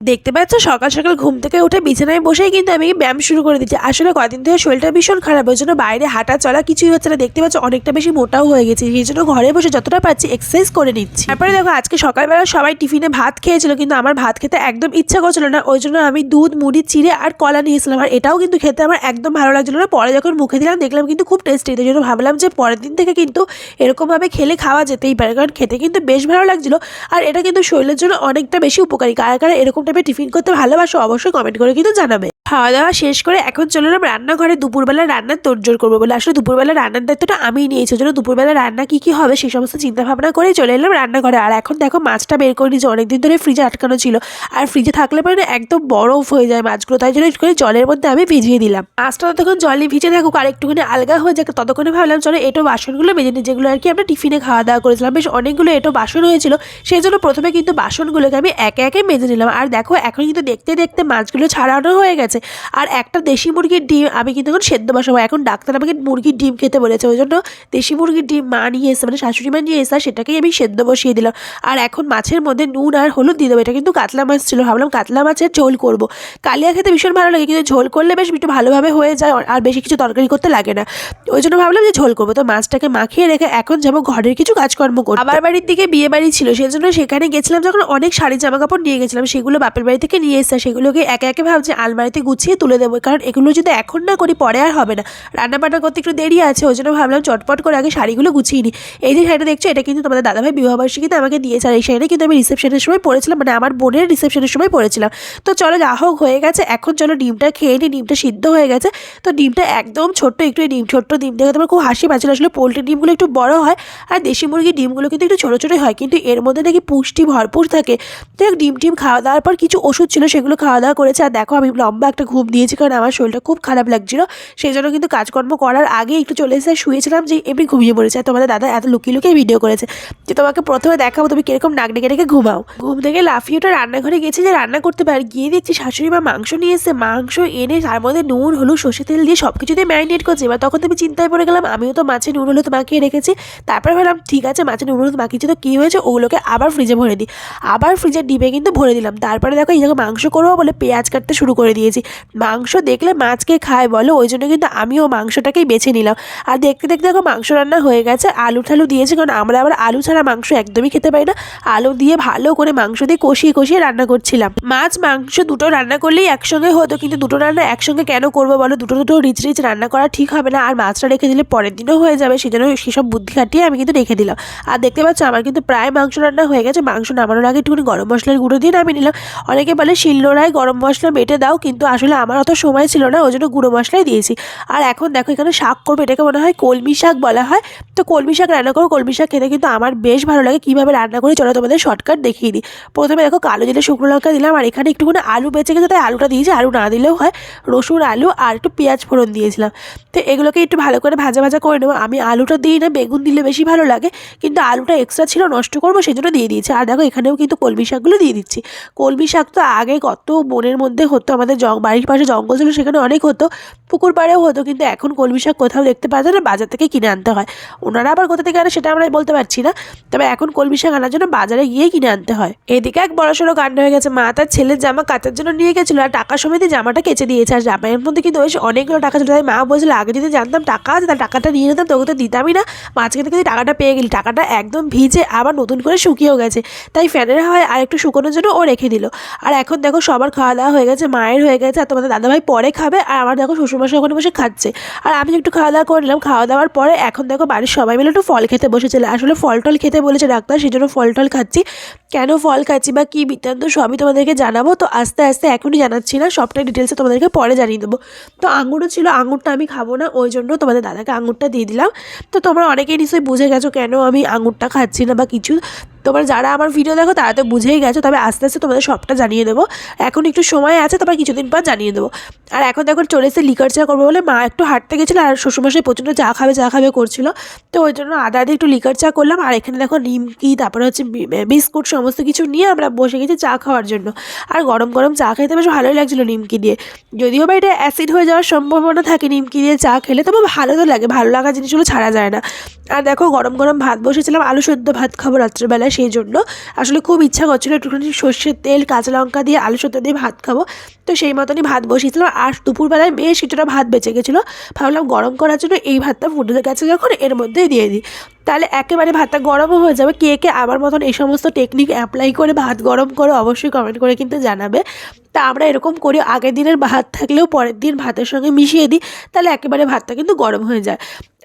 দেখতে পাচ্ছ, সকাল সকাল ঘুম থেকে উঠে বিছানায় বসেই কিন্তু আমি ব্যায়াম শুরু করে দিচ্ছি। আসলে কদিন থেকে শরীরটা ভীষণ খারাপ, ওই জন্য বাইরে হাঁটা চলা কিছুই হচ্ছে না। দেখতে পাচ্ছ, অনেকটা বেশি মোটাও হয়ে গেছে, সেই জন্য ঘরে বসে যতটা পারছি এক্সারসাইজ করে নিচ্ছি। তারপরে দেখো, আজকে সকালবেলা সবাই টিফিনে ভাত খেয়েছিল, কিন্তু আমার ভাত খেতে একদম ইচ্ছা করছিল না, ওই জন্য আমি দুধ, মুড়ি, চিড়ে আর কলা নিয়েছিলাম। আর এটাও কিন্তু খেতে আমার একদম ভালো লাগছিল না। পরে যখন মুখে দিলাম, দেখলাম কিন্তু খুব টেস্টি এই জন্য ভাবলাম যে পরের দিন থেকে কিন্তু এরকমভাবে খেলে খাওয়া যেতেই পারে, কারণ খেতে কিন্তু বেশ ভালো লাগছিল। আর এটা কিন্তু শরীরের জন্য অনেকটা বেশি উপকারী, কারা কারা এরকম টাইপের টিফিন করতে ভালোবাসো অবশ্যই কমেন্ট করে কিন্তু জানাবে। খাওয়া দাওয়া শেষ করে এখন চলে এলাম রান্নাঘরে দুপুরবেলা রান্নার তোড়জোড় করব বলে। আসলে দুপুরবেলা রান্নার দায়িত্বটা আমিই নিয়েছি জন্য দুপুরবেলা রান্না কী কী হবে সেই সমস্ত চিন্তা ভাবনা করেই চলে এলাম রান্নাঘরে। আর এখন দেখো মাছটা বের করে নিয়েছি, অনেকদিন ধরে ফ্রিজে আটকানো ছিল। আর ফ্রিজে থাকলে পরে না একদম বরফ হয়ে যায় মাছগুলো, তাই জন্য একটুখানি জলের মধ্যে আমি ভিজিয়ে দিলাম। মাছটা ততক্ষণ জলে ভিজে থাকুক আর একটুখানি আলগা হয়ে যাক, ততক্ষণে ভাবলাম চলো এটো বাসনগুলো মেজে নিই, যেগুলো আর কি আমরা টিফিনে খাওয়া দাওয়া করেছিলাম। বেশ অনেকগুলো এটো বাসন হয়েছিল, সেই জন্য প্রথমে কিন্তু বাসনগুলোকে আমি একে একে মেজে নিলাম। আর দেখো এখন কিন্তু দেখতে দেখতে মাছগুলো ছাড়ানো হয়ে গেছে। আর একটা দেশি মুরগির ডিম আমি কিন্তু এখন সেদ্ধ বসাবো। এখন ডাক্তার আমাকে মুরগির ডিম খেতে বলেছে, ওই জন্য দেশি মুরগির ডিম মা নিয়ে এসে মানে শাশুড়ি মা নিয়ে এসে সেটাকেই আমি সেদ্ধ বসিয়ে দিলাম। আর এখন মাছের মধ্যে নুন আর হলুদ দিয়ে দেবো। এটা কিন্তু কাতলা মাছ ছিল, ভাবলাম কাতলা মাছের ঝোল করব। কালিয়া খেতে ভীষণ ভালো লাগে, কিন্তু ঝোল করলে বেশ একটু ভালোভাবে হয়ে যায়, আর বেশি কিছু তরকারি করতে লাগে না। ওই জন্য ভাবলাম যে ঝোল করব। তো মাছটাকে মাখিয়ে রেখে এখন যাব ঘরের কিছু কাজকর্ম করব আবার বাড়ির দিকে বিয়ে বাড়ি ছিল সেই জন্য সেখানে গেছিলাম, যখন অনেক শাড়ি জামা কাপড় নিয়ে গেছিলাম, সেগুলো বাপের বাড়ি থেকে নিয়ে এসে সেগুলোকে একে একে ভাবছি আলমারিতে গুছিয়ে তুলে দেবো। কারণ এগুলো যদি এখন না করি, পরে আর হবে না। রান্না বান্না করতে একটু দেরি আছে, ওই জন্য ভাবলাম চটপট করে আগে শাড়িগুলো গুছিয়ে নিই। এই যে শাড়িটা দেখছ, এটা কিন্তু তোমাদের দাদাভাই বিবাহবার্ষিকীতে আমাকে দিয়েছে। আর এই শাড়িটা কিন্তু আমি রিসেপশনের সময় পরেছিলাম মানে আমার বোনের রিসেপশনের সময় পরেছিলাম। তো চলো যা হোক, হয়ে গেছে। এখন চলো ডিমটা খেয়ে নিই, ডিমটা সিদ্ধ হয়ে গেছে। তো ডিমটা একদম ছোট্ট, একটু ডিম, ছোট্ট ডিম দেখে তোমার খুব হাসি পাচ্ছিল। আসলে পোলট্রি ডিমগুলো একটু বড় হয়, আর দেশি মুরগির ডিমগুলো কিন্তু একটু ছোটো ছোটোই হয়। কিন্তু এর মধ্যে নাকি পুষ্টি ভরপুর থাকে। তো ডিম, টিম খাওয়া দাওয়ার পর কিছু ওষুধ ছিল, সেগুলো খাওয়া দাওয়া করেছে। আর দেখো আমি লম্বা একটা ঘুম দিয়েছি কারণ আমার শরীরটা খুব খারাপ লাগছিল। সেই জন্য কিন্তু কাজকর্ম করার আগে একটু চলে এসে শুয়েছিলাম যে এমনি ঘুমিয়ে পড়েছে। তোমাদের দাদা এত লুকিয়ে লুকিয়ে ভিডিও করেছে যে তোমাকে প্রথমে দেখাবো তুমি কীরকম নাক ডেকে ডেকে ঘুমাও। ঘুম থেকে লাফিয়ে ওটা রান্নাঘরে গেছি যে রান্না করতে পারি। গিয়ে দেখছি শাশুড়ি মা মাংস নিয়ে এসে মাংস এনে তার মধ্যে নুন, হলুদ, সর্ষে তেল দিয়ে সব কিছু দিয়ে ম্যারিনেট করছে। এবার তখন তুমি চিন্তায় পড়ে গেলাম, আমিও তো মাছে নুন, হলুদ মাখিয়ে রেখেছি। তারপরে ভাবলাম, ঠিক আছে মাছে নুন, হলুদ মাখিয়েছি তো কী হয়েছে, ওগুলোকে আবার ফ্রিজে ভরে দিই। আবার ফ্রিজের ডিপে কিন্তু ভরে দিলাম। তারপরে দেখো, এই যখন মাংস করব বলে পেঁয়াজ কাটতে শুরু করে দিয়েছি। মাংস দেখলে মাছকে খায় বলো, ওই জন্য কিন্তু আমিও মাংসটাকেই বেছে নিলাম। আর দেখতে দেখতে দেখো মাংস রান্না হয়ে গেছে, আলু ঠালু দিয়েছে, কারণ আমরা আবার আলু ছাড়া মাংস একদমই খেতে পারি না। আলু দিয়ে ভালো করে মাংস দিয়ে কষিয়ে কষিয়ে রান্না করছিলাম। মাছ, মাংস দুটো রান্না করলেই একসঙ্গে হতো, কিন্তু দুটো রান্না একসঙ্গে কেন করব বলো? দুটো দুটো রিচ রিচ রান্না করা ঠিক হবে না, আর মাছটা রেখে দিলে পরের দিনও হয়ে যাবে সেই জন্য সেসব বুদ্ধি খাটিয়ে আমি কিন্তু রেখে দিলাম। আর দেখতে পাচ্ছ আমার কিন্তু প্রায় মাংস রান্না হয়ে গেছে, মাংস নামানোর আগে একটুখানি গরম মশলার গুঁড়ো দিয়ে নামিয়ে নিলাম। অনেকে বলে শিলনোড়ায় গরম মশলা বেটে দাও, কিন্তু আসলে আমার অত সময় ছিল না, ওই জন্য গুঁড়ো মশলাই দিয়েছি। আর এখন দেখো এখানে শাক করব, এটাকে মনে হয় কলমি শাক বলা হয়। তো কলমি শাক রান্না করো, কলমি শাক খেতে কিন্তু আমার বেশ ভালো লাগে। কীভাবে রান্না করি চলো তোমাদের শর্টকাট দেখিয়ে দিই। প্রথমে দেখো কালো জিরে, শুকনো লঙ্কা দিলাম, আর এখানে একটুখানি আলু বেঁচে গেছে, তাই আলুটা দিয়েছি। আলু না দিলেও হয়, রসুন, আলু, আর একটু পেঁয়াজ ফোড়ন দিয়েছিলাম। তো এগুলোকে একটু ভালো করে ভাজা ভাজা করে নেব। আমি আলুটা দিই না, বেগুন দিলে বেশি ভালো লাগে, কিন্তু আলুটা এক্সট্রা ছিল, নষ্ট করব সেই জন্য দিয়ে দিয়েছি। আর দেখো এখানেও কিন্তু কলমি শাকগুলো দিয়ে দিচ্ছি। কলমি শাক তো আগে কত বনের মধ্যে হতো আমাদের জং বাড়ির পাশে জঙ্গল ছিল, সেখানে অনেক হতো। পুকুর পাড়েও হতো, কিন্তু এখন কলমি শাক কোথাও দেখতে পাওয়া যায় না, বাজার থেকে কিনে আনতে হয়। ওনারা আবার কোথা থেকে আনে সেটা আমরা বলতে পারছি না, তবে এখন কলমি শাক আনার জন্য বাজারে গিয়ে কিনে আনতে হয়। এদিকে এক বড় সড়ো কাণ্ড হয়ে গেছে, মা তার ছেলের জামা কাচার জন্য নিয়ে গেছিল আর টাকা সমেত জামাটা কেচে দিয়েছে। আর জামাইয়ের মধ্যে কিন্তু বেশ অনেকগুলো টাকা ছিল, তাই মা বলছিল, আগে যদি জানতাম টাকা আছে তার টাকাটা নিয়ে নিতাম, তোকে তো দিতামই না। মাঝখানে কিন্তু টাকাটা পেয়ে গেলি। টাকাটা একদম ভিজে আবার নতুন করে শুকিয়েও গেছে, তাই ফ্যানের হাওয়ায় আর একটু শুকোনোর জন্য ও রেখে দিল। আর এখন দেখো সবার খাওয়া দাওয়া হয়ে গেছে, মায়ের হয়ে গেছে। আর তোমাদের দাদাভাই পরে খাবে, আর আমার দেখো শ্বশুরমশাই ওখানে বসে খাচ্ছে। আর আমি একটু খাওয়া দাওয়া করে নিলাম। খাওয়া দাওয়ার পরে এখন দেখো বাড়ির সবাই মিলে একটু ফল খেতে বসেছিল। আসলে ফল টল খেতে বলেছে ডাক্তার সেই জন্য ফল টল খাচ্ছি। কেন ফল খাচ্ছি বা কী বৃত্তান্ত সবই তোমাদেরকে জানাব। তো আস্তে আস্তে এখনই জানাচ্ছি না, সবটাই ডিটেলসে তোমাদেরকে পরে জানিয়ে দেবো। তো আঙুরও ছিল, আঙুরটা আমি খাব না, ওই জন্য তোমাদের দাদাকে আঙুরটা দিয়ে দিলাম। তো তোমরা অনেকেই নিশ্চয়ই বুঝে গেছো কেন আমি আঙুরটা খাচ্ছি না বা কিছু। তোমরা যারা আমার ভিডিও দেখো, তারা তো বুঝেই গেছো। তবে আস্তে আস্তে তোমাদের সবটা জানিয়ে দেবো। এখন একটু সময় আছে তারপর কিছুদিন পর জানিয়ে দেবো। আর এখন দেখো, চলে এসে লিকার চা করব বলে। মা একটু হাঁটতে গেছিল আর শ্বশুরমশাই প্রচণ্ড চা খাবে চা খাবে করছিল। তো ওই জন্য আদা দিয়ে একটু লিকার চা করলাম। আর এখানে দেখো, নিমকি, তারপরে হচ্ছে বিস্কুট সমস্ত কিছু নিয়ে আমরা বসে গেছি চা খাওয়ার জন্য। আর গরম গরম চা খেতে বেশ ভালোই লাগছিল নিমকি দিয়ে। যদিও বা এটা অ্যাসিড হয়ে যাওয়ার সম্ভাবনা থাকে নিমকি দিয়ে চা খেলে, তবে ভালো তো লাগে। ভালো লাগা জিনিসগুলো ছাড়া যায় না। আর দেখো, গরম গরম ভাত বসেছিলাম, আলু সেদ্ধ ভাত খাব রাত্রেবেলায়। সেই জন্য আসলে খুব ইচ্ছা করছিল একটুখানি সর্ষের তেল, কাঁচা লঙ্কা দিয়ে আলু সত্য দিয়ে ভাত খাব। তো সেই মতনই ভাত বসিয়েছিলাম আর দুপুরবেলায় বেশ কিছুটা ভাত বেঁচে গেছিল। ভাবলাম গরম করার জন্য এই ভাতটা ফুটে গেছে যখন এর মধ্যেই দিয়ে দিই। তাহলে একেবারে ভাতটা গরমও হয়ে যাবে। কে কে আমার মতন এই সমস্ত টেকনিক অ্যাপ্লাই করে ভাত গরম করে অবশ্যই কমেন্ট করে কিন্তু জানাবে। তা আমরা এরকম করি, আগের দিনের ভাত থাকলেও পরের দিন ভাতের সঙ্গে মিশিয়ে দিই, তাহলে একেবারে ভাতটা কিন্তু গরম হয়ে যায়।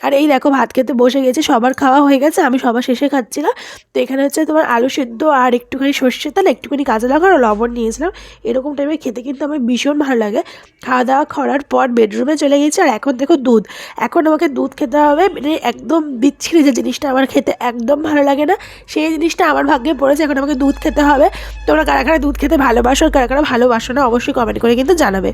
আর এই দেখো ভাত খেতে বসে গেছে, সবার খাওয়া হয়ে গেছে, আমি সবার শেষে খাচ্ছিলাম। তো এখানে হচ্ছে তোমার আলু সেদ্ধ আর একটুখানি সর্ষের তাহলে একটুখানি লঙ্কা আর লবণ নিয়েছিলাম। এরকম টাইমে খেতে কিন্তু আমার ভীষণ ভালো লাগে। খাওয়া দাওয়া করার পর বেডরুমে চলে গেছি আর এখন দেখো দুধ। এখন আমাকে দুধ খেতে হবে মানে একদম বিচ্ছিরি যে জিনিসটা আমার খেতে একদম ভালো লাগে না। সেই জিনিসটা আমার ভাগ্যে পড়েছে, এখন আমাকে দুধ খেতে হবে। তোমরা কারা কারা দুধ খেতে ভালোবাসো, কারা কারা ভালোবাসো না অবশ্যই কমেন্ট করে কিন্তু জানাবে।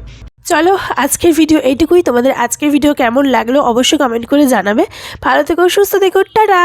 চলো, আজকের ভিডিও এইটুকুই। তোমাদের আজকের ভিডিও কেমন লাগল অবশ্যই কমেন্ট করে জানাবে। ভালো থেকো, সুস্থ থেকো, টাটা!